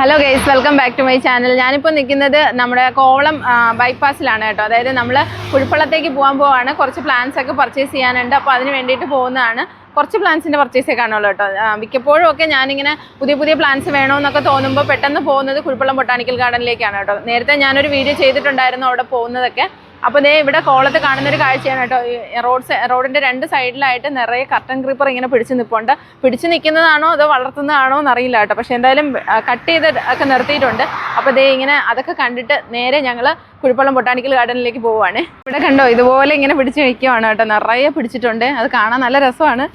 Hello guys welcome back to my channel ഞാനിപ്പോൾ നിൽക്കുന്നത് നമ്മുടെ കോവളം ബൈപ്പാസിലാണ് കേട്ടോ. അതായത് നമ്മൾ പുഴപ്പള്ളത്തേക്ക് പോകാൻ പോവാണ്. കുറച്ച് പ്ലാൻസ് ഒക്കെ പർച്ചേസ് ചെയ്യാനുണ്ട്. അപ്പോൾ അതിന് വേണ്ടിയിട്ട് പോകുന്നതാണ്. കുറച്ച് പ്ലാൻസിന്റെ പർച്ചേസേ കാണുള്ളൂ കേട്ടോ. മിക്കപ്പോഴും ഒക്കെ ഞാനിങ്ങനെ പുതിയ പുതിയ പ്ലാൻസ് വേണമെന്നൊക്കെ തോന്നുമ്പോൾ പെട്ടെന്ന് പോകുന്നത് കുഴിപ്പള്ളം ബൊട്ടാണിക്കൽ ഗാർഡനിലേക്കാണ് കേട്ടോ. നേരത്തെ ഞാനൊരു വീഡിയോ ചെയ്തിട്ടുണ്ടായിരുന്നു അവിടെ പോകുന്നതൊക്കെ. അപ്പോൾ ദേ ഇവിടെ കോളത്ത് കാണുന്ന ഒരു കാഴ്ചയാണ് കേട്ടോ. റോഡ് റോഡിന്റെ രണ്ട് സൈഡിലായിട്ട് നിറയെ കർട്ടൻ ക്രീപ്പർ ഇങ്ങനെ പിടിച്ച് നിൽപ്പുണ്ട് പിടിച്ച് നിൽക്കുന്നതാണോ അതോ വളർത്തുന്നതാണോ എന്നറിയില്ല കേട്ടോ. പക്ഷെ എന്തായാലും കട്ട് ചെയ്ത് ഒക്കെ നിർത്തിയിട്ടുണ്ട്. അപ്പോൾ ദേ ഇങ്ങനെ അതൊക്കെ കണ്ടിട്ട് നേരെ ഞങ്ങൾ കുഴിപ്പള്ളം ബൊട്ടാണിക്കൽ ഗാർഡനിലേക്ക് പോവുകയാണ്. ഇവിടെ കണ്ടോ ഇതുപോലെ ഇങ്ങനെ പിടിച്ചു നിൽക്കുവാണ് കേട്ടോ. നിറയെ പിടിച്ചിട്ടുണ്ട്. അത് കാണാൻ നല്ല രസമാണ്.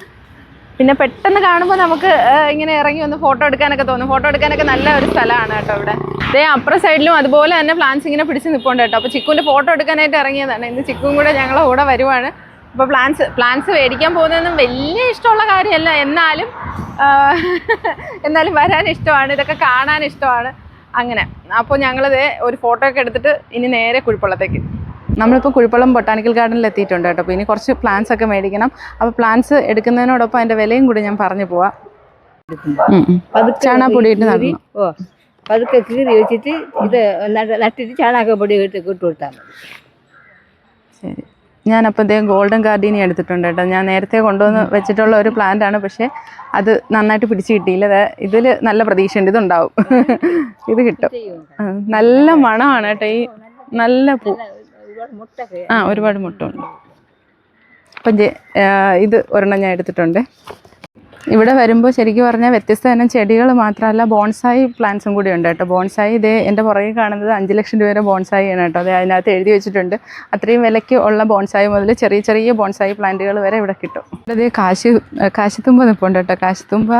പിന്നെ പെട്ടെന്ന് കാണുമ്പോൾ നമുക്ക് ഇങ്ങനെ ഇറങ്ങി ഒന്ന് ഫോട്ടോ എടുക്കാനൊക്കെ തോന്നും. ഫോട്ടോ എടുക്കാനൊക്കെ നല്ല ഒരു സ്ഥലമാണ് കേട്ടോ ഇവിടെ. ദേ അപ്പുറ സൈഡിലും അതുപോലെ തന്നെ പ്ലാന്റ്സ് ഇങ്ങനെ പിടിച്ച് നിൽപ്പുണ്ട് കേട്ടോ. അപ്പോൾ ചിക്കുവിന്റെ ഫോട്ടോ എടുക്കാനായിട്ട് ഇറങ്ങിയതാണ്. ഇന്ന് ചിക്കും കൂടെ ഞങ്ങളെ കൂടെ വരുവാണ്. അപ്പോൾ പ്ലാന്റ്സ് പ്ലാന്റ്സ് മേടിക്കാൻ പോകുന്നതൊന്നും വലിയ ഇഷ്ടമുള്ള കാര്യമല്ല. എന്നാലും എന്നാലും വരാൻ ഇഷ്ടമാണ്. ഇതൊക്കെ കാണാൻ ഇഷ്ടമാണ്. അങ്ങനെ. അപ്പോൾ ഞങ്ങളിത് ഒരു ഫോട്ടോ ഒക്കെ എടുത്തിട്ട് ഇനി നേരെ കുഴിപ്പള്ളത്തേക്ക്. നമ്മളിപ്പോൾ കുഴിപ്പള്ളം ബൊട്ടാണിക്കൽ ഗാർഡനിൽ എത്തിയിട്ടുണ്ട് കേട്ടോ. അപ്പോൾ ഇനി കുറച്ച് പ്ലാന്റ്സ് ഒക്കെ മേടിക്കണം. അപ്പോൾ പ്ലാന്റ്സ് എടുക്കുന്നതിനോടൊപ്പം അതിന്റെ വിലയും കൂടി ഞാൻ പറഞ്ഞു പോവാം. പതുക്കെ ചാണകപ്പൊടി ഇട്ട് നടന്നു? ഓ പതുക്കെ കീറി വെച്ചിട്ട് ഇത് നട്ട് നട്ടിട്ട് ചാണകപ്പൊടി ഇട്ട് ഇട്ട് കൊടുത്താൽ ശരി. ഞാനപ്പോൾ ഇദ്ദേഹം ഗോൾഡൻ ഗാർഡീനി എടുത്തിട്ടുണ്ട് കേട്ടോ. ഞാൻ നേരത്തെ കൊണ്ടുവന്ന് വെച്ചിട്ടുള്ള ഒരു പ്ലാന്റ് ആണ്. പക്ഷേ അത് നന്നായിട്ട് പിടിച്ചു കിട്ടിയില്ല. ഇതിൽ നല്ല പ്രതീക്ഷയുണ്ട്. ഇതുണ്ടാവും. ഇത് കിട്ടും. നല്ല മണമാണ് കേട്ടോ ഈ നല്ല പൂ. ആ ഒരുപാട് മുട്ടുണ്ട് അപ്പം ഇത് ഒരെണ്ണം ഞാൻ എടുത്തിട്ടുണ്ട്. ഇവിടെ വരുമ്പോൾ ശരിക്കും പറഞ്ഞാൽ വ്യത്യസ്ത തരം ചെടികൾ മാത്രമല്ല ബോൺസായി പ്ലാന്റ്സും കൂടി ഉണ്ട് കേട്ടോ. ബോൺസായി ഇതേ എന്റെ പുറകെ കാണുന്നത് അഞ്ച് ലക്ഷം രൂപ വരെ ബോൺസായി ആണ് കേട്ടോ. അത് അതിനകത്ത് എഴുതി വെച്ചിട്ടുണ്ട്. അത്രയും വിലയ്ക്ക് ഉള്ള ബോൺസായി മുതൽ ചെറിയ ചെറിയ ബോൺസായി പ്ലാന്റുകൾ വരെ ഇവിടെ കിട്ടും. ഇവിടെ ഇതേ കാശി കാശിത്തുമ്പ നിൽപ്പുണ്ട് കേട്ടോ. കാശിത്തുമ്പ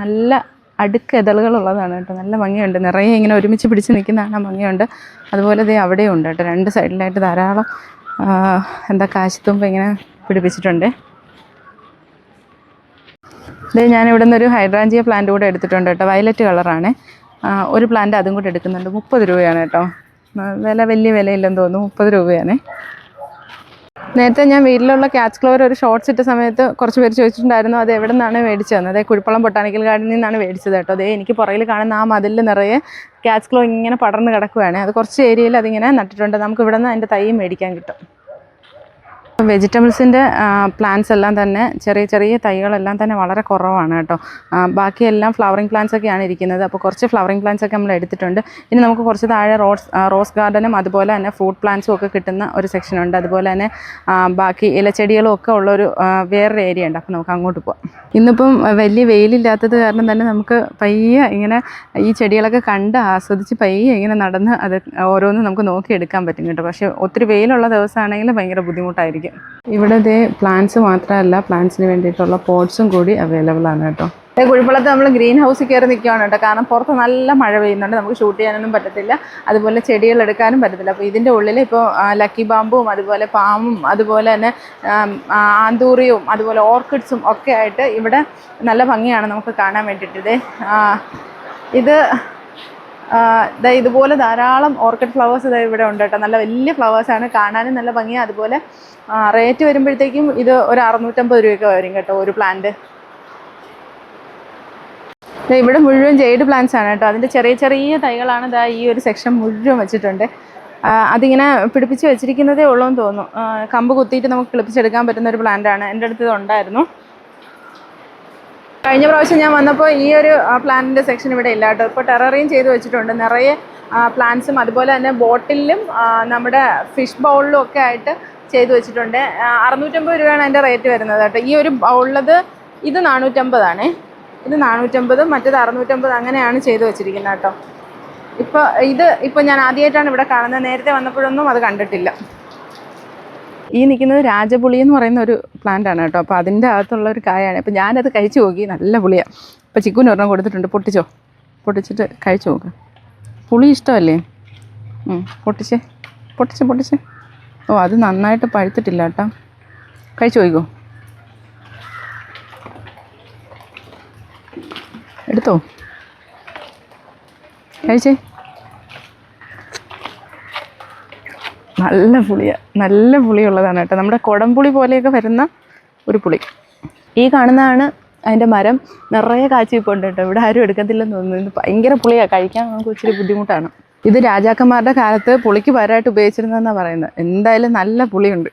നല്ല അടുക്ക് ഇതളുകളുള്ളതാണ് കേട്ടോ. നല്ല ഭംഗിയുണ്ട്. നിറയെ ഇങ്ങനെ ഒരുമിച്ച് പിടിച്ച് നിൽക്കുന്നതാണ് ഭംഗിയുണ്ട്. അതുപോലെ ദേ അവിടെയും ഉണ്ട് കേട്ടോ. രണ്ട് സൈഡിലായിട്ട് ധാരാളം എന്താ കാശിത്തുമ്പ ഇങ്ങനെ പിടിപ്പിച്ചിട്ടുണ്ട്. ഇത് ഞാൻ ഇവിടെ നിന്നൊരു ഹൈഡ്രാഞ്ചിയ പ്ലാന്റ് കൂടെ എടുത്തിട്ടുണ്ട് കേട്ടോ. വയലറ്റ് കളറാണ് ഒരു പ്ലാന്റ് അതും കൂടെ എടുക്കുന്നുണ്ട്. മുപ്പത് രൂപയാണ് കേട്ടോ. വില വലിയ വിലയില്ലെന്ന് തോന്നുന്നു. മുപ്പത് രൂപയാണ്. നേരത്തെ ഞാൻ വീട്ടിലുള്ള ക്യാച്ച് ക്ലോവർ ഒരു ഷോർട്ട്സ് ഇട്ട സമയത്ത് കുറച്ച് പേര് ചോദിച്ചിട്ടുണ്ടായിരുന്നു അത് എവിടെ നിന്നാണ് മേടിച്ചതെന്ന് അതേ കുഴിപ്പള്ളം ബൊട്ടാണിക്കൽ ഗാർഡനിൽ നിന്നാണ് മേടിച്ചത് കേട്ടോ. അതേ എനിക്ക് പുറകിൽ കാണുന്ന ആ മതിലിൽ നിറയെ ക്യാച്ച് ക്ലോ ഇങ്ങനെ പടർന്ന് കിടക്കുകയാണ്. അത് കുറച്ച് ഏരിയയിൽ അതിങ്ങനെ നട്ടിട്ടുണ്ട്. നമുക്ക് ഇവിടെ നിന്ന് അതിന്റെ തൈ മേടിക്കാൻ കിട്ടും. വെജിറ്റബിൾസിന്റെ പ്ലാന്റ്സ് എല്ലാം തന്നെ ചെറിയ ചെറിയ തൈകളെല്ലാം തന്നെ വളരെ കുറവാണ് കേട്ടോ. ബാക്കിയെല്ലാം ഫ്ലവറിങ് പ്ലാന്റ്സ് ഒക്കെയാണ് ഇരിക്കുന്നത്. അപ്പോൾ കുറച്ച് ഫ്ലവറിങ് പ്ലാന്റ്സ് ഒക്കെ നമ്മൾ എടുത്തിട്ടുണ്ട്. ഇനി നമുക്ക് കുറച്ച് താഴെ റോസ് റോസ് ഗാർഡനും അതുപോലെ തന്നെ ഫ്രൂട്ട് പ്ലാന്റ്സും ഒക്കെ കിട്ടുന്ന ഒരു സെക്ഷൻ ഉണ്ട്. അതുപോലെ തന്നെ ബാക്കി ഇലച്ചെടികളും ഒക്കെ ഉള്ളൊരു വേറൊരു ഏരിയ ഉണ്ട്. അപ്പോൾ നമുക്ക് അങ്ങോട്ട് പോവാം. ഇന്നിപ്പം വലിയ വെയിലില്ലാത്തത് കാരണം തന്നെ നമുക്ക് പയ്യെ ഇങ്ങനെ ഈ ചെടികളൊക്കെ കണ്ട് ആസ്വദിച്ച് പയ്യെ ഇങ്ങനെ നടന്ന് അത് ഓരോന്നും നമുക്ക് നോക്കിയെടുക്കാൻ പറ്റും കേട്ടോ. പക്ഷേ ഒത്തിരി വെയിലുള്ള ദിവസമാണെങ്കിൽ ഭയങ്കര ബുദ്ധിമുട്ടായിരിക്കും. ഇവിടെ ഇതേ പ്ലാന്റ്സ് മാത്രമല്ല പ്ലാന്റ്സിന് വേണ്ടിയിട്ടുള്ള പോട്ട്സും കൂടി അവൈലബിൾ ആണ് കേട്ടോ. കുഴിപ്പള്ളത്ത് നമ്മൾ ഗ്രീൻ ഹൗസിൽ കയറി നിൽക്കുകയാണ് കേട്ടോ. കാരണം പുറത്ത് നല്ല മഴ പെയ്യുന്നുണ്ട്. നമുക്ക് ഷൂട്ട് ചെയ്യാനൊന്നും പറ്റത്തില്ല. അതുപോലെ ചെടികൾ എടുക്കാനും പറ്റത്തില്ല. അപ്പോൾ ഇതിന്റെ ഉള്ളിൽ ഇപ്പോൾ ലക്കി ബാമ്പും അതുപോലെ പാമ്പും അതുപോലെ തന്നെ ആന്തൂറിയും അതുപോലെ ഓർക്കിഡ്സും ഒക്കെ ആയിട്ട് ഇവിടെ നല്ല ഭംഗിയാണ് നമുക്ക് കാണാൻ വേണ്ടിയിട്ട്. ഇതേ ഇതുപോലെ ധാരാളം ഓർക്കിഡ് ഫ്ലവേഴ്സ് ഇതാ ഇവിടെ ഉണ്ട് കേട്ടോ. നല്ല വലിയ ഫ്ലവേഴ്സാണ് കാണാനും നല്ല ഭംഗിയാണ് അതുപോലെ റേറ്റ് വരുമ്പോഴത്തേക്കും ഇത് ഒരു അറുന്നൂറ്റമ്പത് രൂപയൊക്കെ വരും കേട്ടോ ഒരു പ്ലാന്റ് ഇവിടെ മുഴുവൻ ജെയ്ഡ് പ്ലാന്റ്സ് ആണ് കേട്ടോ. അതിന്റെ ചെറിയ ചെറിയ തൈകളാണ് ഇതാ ഈ ഒരു സെക്ഷൻ മുഴുവൻ വെച്ചിട്ടുണ്ട്. അതിങ്ങനെ പിടിപ്പിച്ച് വെച്ചിരിക്കുന്നതേ ഉള്ളൂ എന്ന് തോന്നുന്നു കമ്പ് കുത്തിയിട്ട് നമുക്ക് കിളിപ്പിച്ചെടുക്കാൻ പറ്റുന്ന ഒരു പ്ലാന്റ് ആണ്. എന്റെ അടുത്ത് ഉണ്ടായിരുന്നു. കഴിഞ്ഞ പ്രാവശ്യം ഞാൻ വന്നപ്പോൾ ഈ ഒരു പ്ലാന്റിന്റെ സെക്ഷൻ ഇവിടെ ഇല്ല കേട്ടോ. ഇപ്പോൾ ടെററിയും ചെയ്ത് വെച്ചിട്ടുണ്ട്. നിറയെ പ്ലാന്റ്സും അതുപോലെ തന്നെ ബോട്ടിലും നമ്മുടെ ഫിഷ് ബൗളിലും ഒക്കെ ആയിട്ട് ചെയ്ത് വെച്ചിട്ടുണ്ട്. അറുന്നൂറ്റമ്പത് രൂപയാണ് അതിന്റെ റേറ്റ് വരുന്നത് കേട്ടോ. ഈ ഒരു ബൗളിലത് ഇത് നാനൂറ്റമ്പതാണേ. ഇത് നാനൂറ്റമ്പതും മറ്റേത് അറുന്നൂറ്റമ്പത് അങ്ങനെയാണ് ചെയ്ത് വെച്ചിരിക്കുന്നത് കേട്ടോ. ഇപ്പോൾ ഇത് ഇപ്പോൾ ഞാൻ ആദ്യമായിട്ടാണ് ഇവിടെ കാണുന്നത്. നേരത്തെ വന്നപ്പോഴൊന്നും അത് കണ്ടിട്ടില്ല. ഈ നിൽക്കുന്നത് രാജപുളി എന്ന് പറയുന്ന ഒരു പ്ലാന്റ് ആണ് കേട്ടോ. അപ്പോൾ അതിന്റെ അകത്തുള്ള ഒരു കായാണ്. അപ്പോൾ ഞാനത് കഴിച്ചു നോക്കി. നല്ല പുളിയാണ് അപ്പോൾ ചിക്കുന് ഒരെണ്ണം കൊടുത്തിട്ടുണ്ട്. പൊട്ടിച്ചോ? പൊട്ടിച്ചിട്ട് കഴിച്ചു നോക്ക്. പുളി ഇഷ്ടമല്ലേ? പൊട്ടിച്ചേ. പൊട്ടിച്ച് പൊട്ടിച്ച്. ഓ അത് നന്നായിട്ട് പഴുത്തിട്ടില്ല കേട്ടോ. കഴിച്ചു നോക്കോ. എടുത്തോ? കഴിച്ചേ. നല്ല പുളിയാണ് നല്ല പുളിയുള്ളതാണ് കേട്ടോ. നമ്മുടെ കുടംപുളി പോലെയൊക്കെ വരുന്ന ഒരു പുളി. ഈ കാണുന്നതാണ് അതിന്റെ മരം. നിറയെ കാച്ചിപ്പുണ്ട് കേട്ടോ. ഇവിടെ ആരും എടുക്കത്തില്ലെന്ന് തോന്നുന്നു. ഭയങ്കര പുളിയാണ് കഴിക്കാൻ നമുക്ക് ഇച്ചിരി ബുദ്ധിമുട്ടാണ്. ഇത് രാജാക്കന്മാരുടെ കാലത്ത് പുളിക്ക് പകരമായിട്ട് ഉപയോഗിച്ചിരുന്നതെന്നാണ് പറയുന്നത്. എന്തായാലും നല്ല പുളിയുണ്ട്.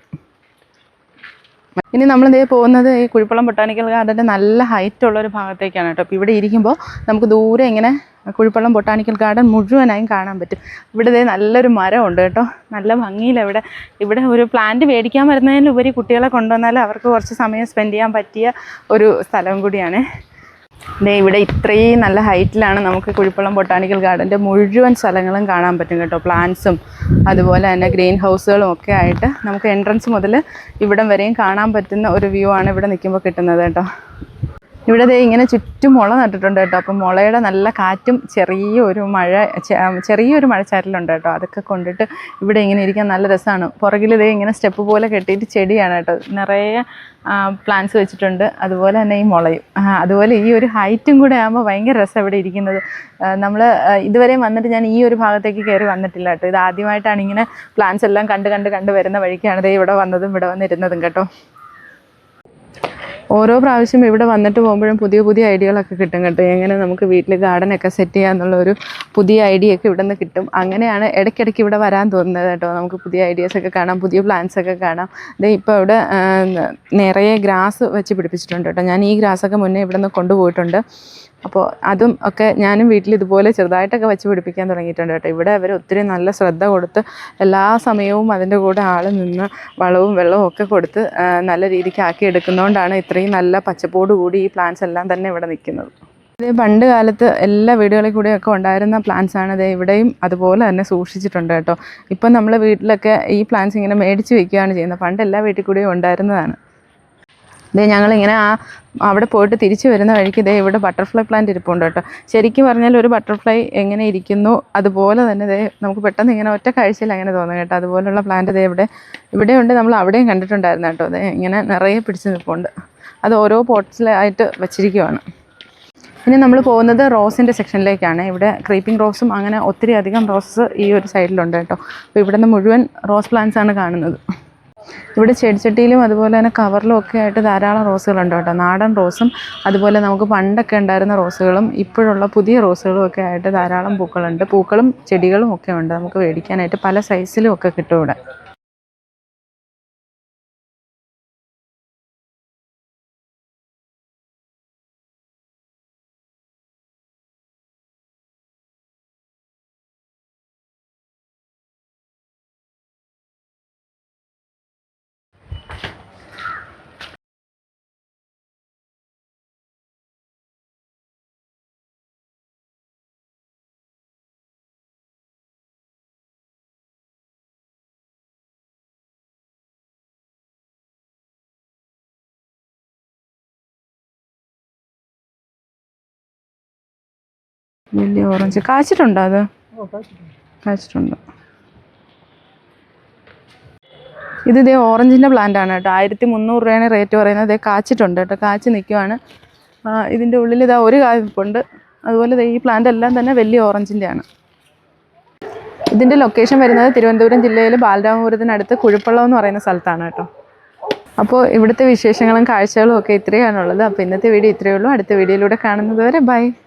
ഇനി നമ്മൾ ഇതേ പോകുന്നത് ഈ കുഴിപ്പുളം ബൊട്ടാണിക്കൽ ഗാർഡന്റെ നല്ല ഹൈറ്റ് ഉള്ള ഒരു ഭാഗത്തേക്കാണ് കേട്ടോ. അപ്പോൾ ഇവിടെ ഇരിക്കുമ്പോൾ നമുക്ക് ദൂരെ ഇങ്ങനെ കുഴിപ്പള്ളം ബൊട്ടാണിക്കൽ ഗാർഡൻ മുഴുവനായും കാണാൻ പറ്റും. ഇവിടെ ഇതേ നല്ലൊരു മരമുണ്ട് കേട്ടോ. നല്ല ഭംഗിയില്ല ഇവിടെ ഇവിടെ ഒരു പ്ലാന്റ് മേടിക്കാൻ വരുന്നതിനുപരി കുട്ടികളെ കൊണ്ടുവന്നാൽ അവർക്ക് കുറച്ച് സമയം സ്പെൻഡ് ചെയ്യാൻ പറ്റിയ ഒരു സ്ഥലം കൂടിയാണ്. ദേ ഇവിടെ ഇത്രയും നല്ല ഹൈറ്റിലാണ് നമുക്ക് കുഴിപ്പള്ളം ബൊട്ടാണിക്കൽ ഗാർഡന്റെ മുഴുവൻ സ്ഥലങ്ങളും കാണാൻ പറ്റും കേട്ടോ. പ്ലാന്റ്സും അതുപോലെ തന്നെ ഗ്രീൻ ഹൗസുകളും ഒക്കെ ആയിട്ട് നമുക്ക് എൻട്രൻസ് മുതൽ ഇവിടം വരെയും കാണാൻ പറ്റുന്ന ഒരു വ്യൂ ആണ് ഇവിടെ നിൽക്കുമ്പോൾ കിട്ടുന്നത് കേട്ടോ. ഇവിടെ ദേ ഇങ്ങനെ ചുറ്റും മുള നട്ടിട്ടുണ്ട് കേട്ടോ. അപ്പം മുളയുടെ നല്ല കാറ്റും ചെറിയൊരു മഴ ചെറിയൊരു മഴച്ചാരലുണ്ട് കേട്ടോ. അതൊക്കെ കൊണ്ടിട്ട് ഇവിടെ ഇങ്ങനെ ഇരിക്കാൻ നല്ല രസമാണ്. പുറകിൽ ദേ ഇങ്ങനെ സ്റ്റെപ്പ് പോലെ കെട്ടിയിട്ട് ചെടിയാണ് കേട്ടോ. നിറയെ പ്ലാന്റ്സ് വെച്ചിട്ടുണ്ട്. അതുപോലെ തന്നെ ഈ മുളയും. അതുപോലെ ഈ ഒരു ഹൈറ്റും കൂടെ ആകുമ്പോൾ ഭയങ്കര രസം ഇവിടെ ഇരിക്കുന്നത്. നമ്മൾ ഇതുവരെയും വന്നിട്ട് ഞാൻ ഈ ഒരു ഭാഗത്തേക്ക് കയറി വന്നിട്ടില്ല കേട്ടോ. ഇത് ആദ്യമായിട്ടാണ് ഇങ്ങനെ പ്ലാന്റ്സ് എല്ലാം കണ്ട് കണ്ട് കണ്ട് വരുന്ന വഴിക്കാണ് ദേ ഇവിടെ വന്നതും ഇവിടെ വന്നിരുന്നതും കേട്ടോ. ഓരോ പ്രാവശ്യം ഇവിടെ വന്നിട്ട് പോകുമ്പോഴും പുതിയ പുതിയ ഐഡിയകളൊക്കെ കിട്ടും കേട്ടോ. എങ്ങനെ നമുക്ക് വീട്ടിൽ ഗാർഡനൊക്കെ സെറ്റ് ചെയ്യാന്നുള്ള ഒരു പുതിയ ഐഡിയ ഒക്കെ ഇവിടെ നിന്ന് കിട്ടും. അങ്ങനെയാണ് ഇടയ്ക്കിടയ്ക്ക് ഇവിടെ വരാൻ തോന്നുന്നത് കേട്ടോ. നമുക്ക് പുതിയ ഐഡിയാസ് ഒക്കെ കാണാം പുതിയ പ്ലാന്റ്സ് ഒക്കെ കാണാം. ദേ ഇപ്പോൾ ഇവിടെ നിറയെ ഗ്രാസ് വെച്ച് പിടിപ്പിച്ചിട്ടുണ്ട് കേട്ടോ. ഞാൻ ഈ ഗ്രാസൊക്കെ മുന്നേ ഇവിടെ നിന്ന് കൊണ്ടുപോയിട്ടുണ്ട്. അപ്പോൾ അതും ഒക്കെ ഞാനും വീട്ടിൽ ഇതുപോലെ ചെറുതായിട്ടൊക്കെ വെച്ച് പിടിപ്പിക്കാൻ തുടങ്ങിയിട്ടുണ്ട് കേട്ടോ. ഇവിടെ അവർ ഒത്തിരി നല്ല ശ്രദ്ധ കൊടുത്ത് എല്ലാ സമയവും അതിന്റെ കൂടെ ആൾ നിന്ന് വളവും വെള്ളവും ഒക്കെ കൊടുത്ത് നല്ല രീതിക്ക് ആക്കി എടുക്കുന്നതുകൊണ്ടാണ് ഇത്രയും നല്ല പച്ചപ്പോട് കൂടി ഈ പ്ലാന്റ്സ് എല്ലാം തന്നെ ഇവിടെ നിൽക്കുന്നത്. ഇത് പണ്ട് കാലത്ത് എല്ലാ വീടുകളിൽ കൂടെയൊക്കെ ഉണ്ടായിരുന്ന പ്ലാന്റ്സ് ആണ് ഇത് ഇവിടെയും അതുപോലെ തന്നെ സൂക്ഷിച്ചിട്ടുണ്ട് കേട്ടോ. ഇപ്പം നമ്മൾ വീട്ടിലൊക്കെ ഈ പ്ലാന്റ്സ് ഇങ്ങനെ മേടിച്ച് വയ്ക്കുകയാണ് ചെയ്യുന്നത്. പണ്ട് എല്ലാ വീട്ടിൽ കൂടെയും ഉണ്ടായിരുന്നതാണ്. ഇതേ ഞങ്ങളിങ്ങനെ ആ അവിടെ പോയിട്ട് തിരിച്ചു വരുന്ന വഴിക്ക് ഇതേ ഇവിടെ ബട്ടർഫ്ലൈ പ്ലാന്റ് ഇരിപ്പുണ്ട് കേട്ടോ. ശരിക്കും പറഞ്ഞാൽ ഒരു ബട്ടർഫ്ലൈ എങ്ങനെ ഇരിക്കുന്നു അതുപോലെ തന്നെ ഇതേ നമുക്ക് പെട്ടെന്ന് ഇങ്ങനെ ഒറ്റ കാഴ്ചയിൽ അങ്ങനെ തോന്നും കേട്ടോ. അതുപോലുള്ള പ്ലാന്റ് ഇതേ ഇവിടെ ഇവിടെയുണ്ട് നമ്മൾ അവിടെയും കണ്ടിട്ടുണ്ടായിരുന്നു കേട്ടോ. അതെ ഇങ്ങനെ നിറയെ പിടിച്ച് നിൽപ്പുണ്ട്. അത് ഓരോ പോട്ട്സിലായിട്ട് വച്ചിരിക്കുവാണ്. ഇനി നമ്മൾ പോകുന്നത് റോസിന്റെ സെക്ഷനിലേക്കാണ് ഇവിടെ ക്രീപ്പിംഗ് റോസും അങ്ങനെ ഒത്തിരി അധികം റോസസ് ഈ ഒരു സൈഡിലുണ്ട് കേട്ടോ. അപ്പോൾ ഇവിടെ നിന്ന് മുഴുവൻ റോസ് പ്ലാന്റ്സ് ആണ് കാണുന്നത്. ഇവിടെ ചെടിച്ചട്ടിയിലും അതുപോലെ തന്നെ കവറിലും ഒക്കെ ആയിട്ട് ധാരാളം റോസുകളുണ്ട് കേട്ടോ. നാടൻ റോസും അതുപോലെ നമുക്ക് പണ്ടൊക്കെ ഉണ്ടായിരുന്ന റോസുകളും ഇപ്പോഴുള്ള പുതിയ റോസുകളും ഒക്കെ ആയിട്ട് ധാരാളം പൂക്കളുണ്ട്. പൂക്കളും ചെടികളും ഒക്കെ ഉണ്ട് നമുക്ക് മേടിക്കാനായിട്ട് പല സൈസിലും ഒക്കെ കിട്ടും ഇവിടെ. വലിയ ഓറഞ്ച്. കാച്ചിട്ടുണ്ടോ അത്? കാച്ചിട്ടുണ്ട്. ഇത് ഇതേ ഓറഞ്ചിന്റെ പ്ലാന്റ് ആണ് കേട്ടോ. ആയിരത്തി മുന്നൂറ് രൂപയാണ് റേറ്റ് പറയുന്നത്. ഇതേ കാച്ചിട്ടുണ്ട് കേട്ടോ. കാച്ചി നിൽക്കുവാണ് ഇതിന്റെ ഉള്ളിൽ ഇതാ ഒരു കായ്പുണ്ട്. അതുപോലെ ഈ പ്ലാന്റ് എല്ലാം തന്നെ വലിയ ഓറഞ്ചിന്റെ ആണ് ഇതിന്റെ ലൊക്കേഷൻ വരുന്നത് തിരുവനന്തപുരം ജില്ലയിൽ ബാലരാമപുരത്തിനടുത്ത് കുഴിപ്പള്ളം എന്ന് പറയുന്ന സ്ഥലത്താണ് കേട്ടോ. അപ്പോൾ ഇവിടുത്തെ വിശേഷങ്ങളും കാഴ്ചകളും ഒക്കെ ഇത്രയാണുള്ളത്. അപ്പോൾ ഇന്നത്തെ വീഡിയോ ഇത്രയേ ഉള്ളൂ. അടുത്ത വീഡിയോയിലൂടെ കാണുന്നത് വരെ ബൈ.